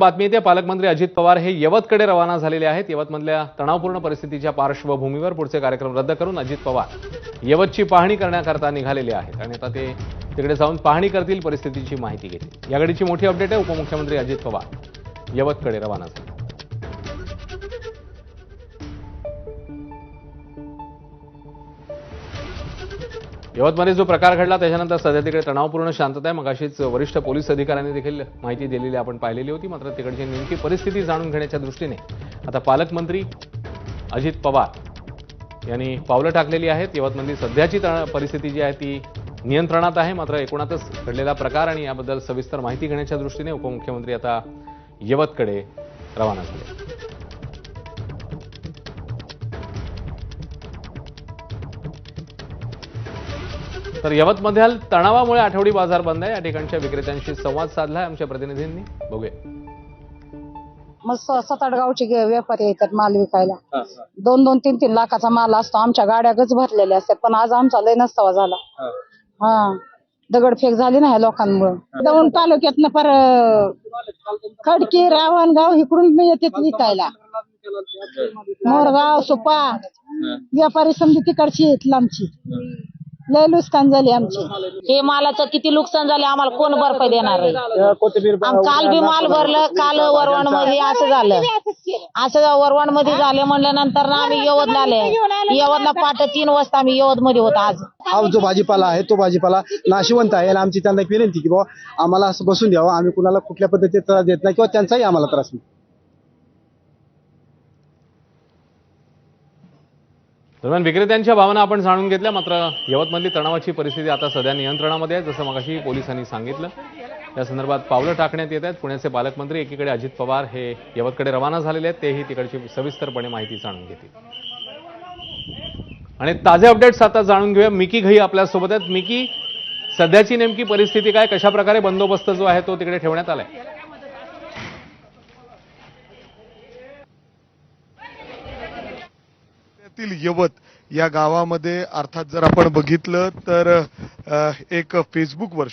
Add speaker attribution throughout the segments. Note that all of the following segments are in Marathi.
Speaker 1: बातमी येते. पालकमंत्री अजित पवार हे यवतकडे रवाना झालेले आहेत. यवतमधल्या तणावपूर्ण परिस्थितीच्या पार्श्वभूमीवर पुढचे कार्यक्रम रद्द करून अजित पवार यवतची पाहणी करण्याकरता निघालेले आहेत. आणि आता ते तिकडे जाऊन पाहणी करतील परिस्थितीची माहिती घेतील. या घडीची मोठी अपडेट आहे उपमुख्यमंत्री अजित पवार. यवतकडे रवाना झाले. यवतमध्ये जो प्रकार घडला त्याच्यानंतर सध्या तिकडे तणावपूर्ण शांतता आहे. मग अशीच वरिष्ठ पोलीस अधिकाऱ्यांनी देखील माहिती दिलेली आपण पाहिलेली होती. मात्र तिकडची नेमकी परिस्थिती जाणून घेण्याच्या दृष्टीने आता पालकमंत्री अजित पवार यांनी पावलं टाकलेली आहेत. यवतमधली सध्याची परिस्थिती जी आहे ती नियंत्रणात आहे. मात्र एकूणातच घडलेला प्रकार आणि याबद्दल सविस्तर माहिती घेण्याच्या दृष्टीने उपमुख्यमंत्री आता यवतकडे रवाना झाले. तर यवतमधल्या तणावामुळे आठवडी बाजार बंद आहे. या ठिकाणच्या विक्रेत्यांशी संवाद साधलाय आमच्या प्रतिनिधींनी. बघूया.
Speaker 2: मग सात आठ गावचे व्यापारी येतात माल विकायला. दोन दोन तीन तीन लाखाचा माल असतो. आमच्या गाड्या गच भरलेल्या असतात. पण आज आमचा लय नसतावा झाला. हा. दगडफेक झाली ना ह्या लोकांमुळे. दौंड तालुक्यातनं पर खडकी रावणगाव इकडून बी येतात विकायला. मोरगाव सुपा. व्यापारी समजी तिकडची आहेत लांबची. लय नुकसान झाली आमची.
Speaker 3: हे मालाचं किती नुकसान झाले आम्हाला कोण भरपाई देणार आहे? आम- काल बी माल भरलं काल वरवणमध्ये असं झालं. असं वरवणमध्ये झाले म्हणल्यानंतर ना आम्ही यवतला आले. यवतला पाठ तीन वाजता आम्ही यवत मध्ये होतो आज.
Speaker 4: हा जो भाजीपाला आहे तो भाजीपाला नाशिवंत आहे. आणि आमची त्यांना एक विनंती की बाबा आम्हाला असं बसून द्यावं. आम्ही कुणाला कुठल्या पद्धतीने त्रास देत नाही किंवा त्यांचाही आम्हाला त्रास नाही.
Speaker 1: दरम्यान विक्रेत्यांच्या भावना आपण जाणून घेतल्या. मात्र यवतमधली तणावाची परिस्थिती आता सध्या नियंत्रणामध्ये आहे. जसं मगाशी पोलिसांनी सांगितलं. या संदर्भात पावलं टाकण्यात येत आहेत. पुण्याचे पालकमंत्री एकीकडे अजित पवार हे यवतकडे रवाना झालेले आहेत. तेही तिकडची सविस्तरपणे माहिती जाणून घेतील. आणि ताजे अपडेट्स आता जाणून घेऊया. मिकी घई आपल्यासोबत आहेत. मिकी सध्याची नेमकी परिस्थिती काय? कशा प्रकारे बंदोबस्त जो आहे तो तिकडे ठेवण्यात आलाय?
Speaker 5: जिल्ह्यातील यवत या गावामध्ये अर्थात जर आपण बघितलं तर एक फेसबुकवर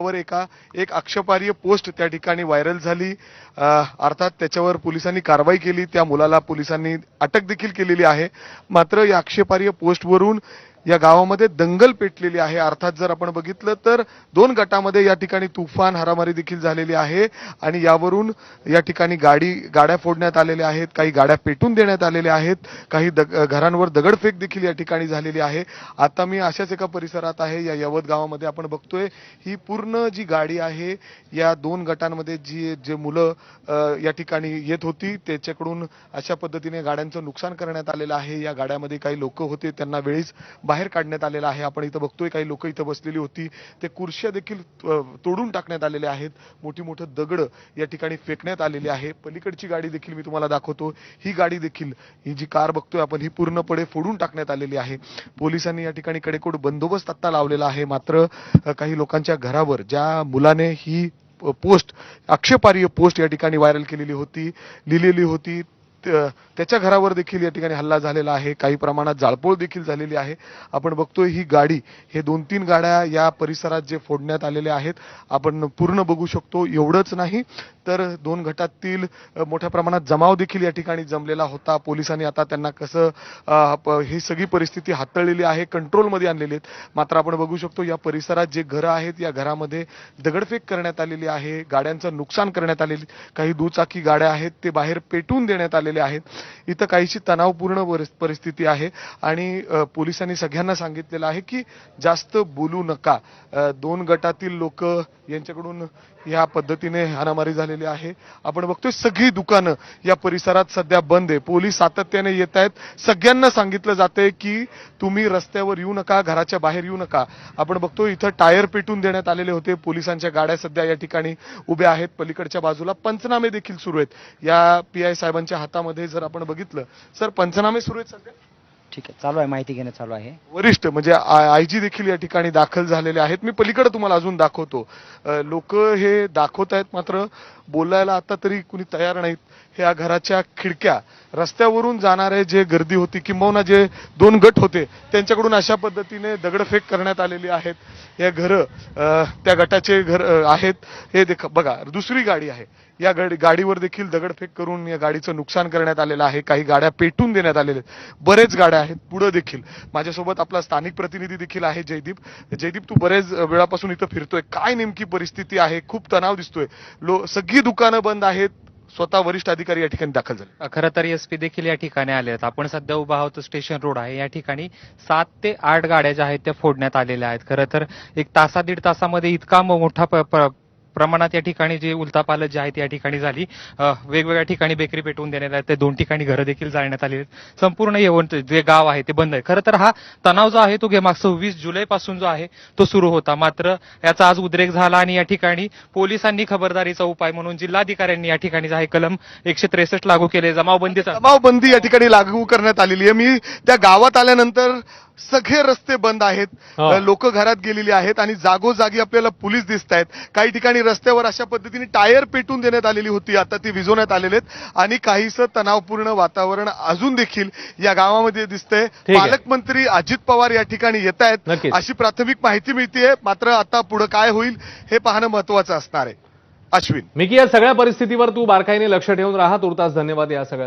Speaker 5: वर एका एक आक्षेपार्ह पोस्ट त्या ठिकाणी व्हायरल झाली. अर्थात त्याच्यावर पोलिसांनी कारवाई केली. त्या मुलाला पोलिसांनी अटक देखील केलेली आहे. मात्र या आक्षेपार्ह पोस्टवरून या गावामध्ये दंगल पेटलेली आहे. अर्थात जर आपण बघितलं तर दोन गटामध्ये या ठिकाणी तुफान हारामारी देखील झालेली आहे आणि यावरून या ठिकाणी गाडी गाड्या फोडण्यात आलेल्या आहेत काही गाड्या पेटून देण्यात आलेल्या आहेत काही दग घरांवर दगडफेक देखील या ठिकाणी झालेली आहे. आता मी अशाच एका परिसरात आहे या यवत गावामध्ये आपण बघतोय ही पूर्ण जी गाडी आहे या दोन गटांमध्ये जी जे मुलं या ठिकाणी येत होती त्याच्याकडून अशा पद्धतीने गाड्यांचं नुकसान करण्यात आलेलं आहे. या गाड्यामध्ये काही लोक होते त्यांना वेळीच बाहेर काढण्यात आलेलं आहे. आपण इथं बघतोय काही लोक इथं बसलेली होती. ते कुर्श्या देखील तोडून टाकण्यात आलेल्या आहेत. मोठी मोठं दगड या ठिकाणी फेकण्यात आलेली आहे. पलीकडची गाडी देखील मी तुम्हाला दाखवतो. ही गाडी देखील ही जी कार बघतोय आपण ही पूर्णपणे फोडून टाकण्यात आलेली आहे. पोलिसांनी या ठिकाणी कडेकोट बंदोबस्त आत्ता लावलेला आहे. मात्र काही लोकांच्या घरावर ज्या मुलाने ही पोस्ट आक्षेपार्ह पोस्ट या ठिकाणी व्हायरल केलेली होती लिहिलेली होती त्याच्या घरावर देखील या ठिकाणी हल्ला झालेला आहे. काही प्रमाणात जाळपोळ देखील झालेली आहे. आपण बघतोय ही गाडी हे दोन तीन गाड्या या परिसरात जे फोडण्यात आलेल्या आहेत आपण पूर्ण बघू शकतो. एवढंच नाही तर दोन गटातील मोठ्या प्रमाणात जमाव देखील या ठिकाणी जमलेला होता. पोलिसांनी आता त्यांना कसं ही सगळी परिस्थिती हाताळलेली आहे कंट्रोलमध्ये आणलेली आहेत. मात्र आपण बघू शकतो या परिसरात जे घरं आहेत या घरामध्ये दगडफेक करण्यात आलेली आहे गाड्यांचं नुकसान करण्यात आलेली काही दुचाकी गाड्या आहेत ते बाहेर पेटून देण्यात आलेले आहेत. इथं काहीशी तणावपूर्ण परिस्थिती आहे आणि पोलिसांनी सगळ्यांना सांगितलेलं आहे की जास्त बोलू नका. दोन गटातील लोक यांच्याकडून या पद्धतीने हाणामारी झालेली आहे. आपण बघतोय सगळी दुकानं या परिसरात सध्या बंद आहे. पोलीस सातत्याने येत आहेत. सगळ्यांना सांगितलं जातंय की तुम्ही रस्त्यावर येऊ नका घराच्या बाहेर येऊ नका. आपण बघतो इथं टायर पेटून देण्यात आलेले होते. पोलिसांच्या गाड्या सध्या या ठिकाणी उभ्या आहेत. पलीकडच्या बाजूला पंचनामे देखील सुरू आहेत. या पी आय साहेबांच्या हातामध्ये जर आपण बघितलं सर पंचनामे सुरू आहेत सध्या?
Speaker 6: ठीक आहे. चालू आहे माहिती घेणं चालू आहे.
Speaker 5: वरिष्ठ म्हणजे आय जी देखील या ठिकाणी दाखल झालेले आहेत. मी पलीकडे तुम्हाला अजून दाखवतो. लोक हे दाखवत आहेत मात्र बोलायला आता तरी कुणी तयार नाहीत. ह्या घराच्या खिडक्या रस्त्यावरून जाणारे जे गर्दी होती किंबहुना जे दोन गट होते त्यांच्याकडून अशा पद्धतीने दगडफेक करण्यात आलेली आहेत. हे घरं त्या गटाचे घर आहेत. हे देख बघा दुसरी गाडी आहे. या गाडी गाडीवर देखील दगडफेक करून या गाडीचं नुकसान करण्यात आलेलं आहे. काही गाड्या पेटून देण्यात आलेल्या आहेत. बरेच गाड्या आहेत पुढं देखील. माझ्यासोबत आपला स्थानिक प्रतिनिधी देखील आहे जयदीप. जयदीप तू बरेच वेळापासून इथं फिरतोय. काय नेमकी परिस्थिती आहे? खूप तणाव दिसतोय. लो सगळी दुकानं बंद आहेत. स्वतः वरिष्ठ अधिकारी या ठिकाणी दाखल झाले.
Speaker 7: खरं तर एसपी देखील या ठिकाणी आले आहेत. आपण सध्या उभा आहोत स्टेशन रोड आहे. या ठिकाणी सात ते आठ गाड्या ज्या आहेत त्या फोडण्यात आलेल्या आहेत. खरं तर एक तासा दीड तासामध्ये इतका मोठा प्रमाणात या ठिकाणी जे उलतापालत जे आहे या ठिकाणी झाली. वेगवेगळ्या ठिकाणी बेकरी पेटवून देण्यात आहेत ते दोन ठिकाणी घरं देखील जाळण्यात आली आहेत. संपूर्ण येऊन जे गाव आहे ते बंद आहे. खरं तर हा तणाव जो आहे तो मागचं सव्वीस जुलै पासून जो आहे तो सुरू होता. मात्र याचा आज उद्रेक झाला आणि या ठिकाणी पोलिसांनी खबरदारीचा उपाय म्हणून जिल्हाधिकाऱ्यांनी या ठिकाणी जे आहे कलम एकशे त्रेसष्ट लागू केले. जमावबंदीचा
Speaker 5: जमावबंदी या ठिकाणी लागू करण्यात आलेली आहे. मी त्या गावात आल्यानंतर सगळे रस्ते बंद आहेत. लोक घरात गेलेली आहेत आणि जागोजागी आपल्याला पोलीस दिसत आहेत. काही ठिकाणी रस्त्यावर अशा पद्धतीने टायर पेटून देण्यात आलेली होती. आता ती विझवण्यात आलेली आहेत. आणि काहीसं तणावपूर्ण वातावरण अजून देखील या गावामध्ये दिसतंय. पालकमंत्री अजित पवार या ठिकाणी येत आहेत. अशी प्राथमिक माहिती मिळतीये. मात्र आता पुढे काय होईल हे पाहणं महत्वाचं असणार आहे. अश्विन.
Speaker 1: मिकी या सगळ्या परिस्थितीवर तू बारकाईने लक्ष ठेवून राहा. तुर्तास धन्यवाद या सगळ्या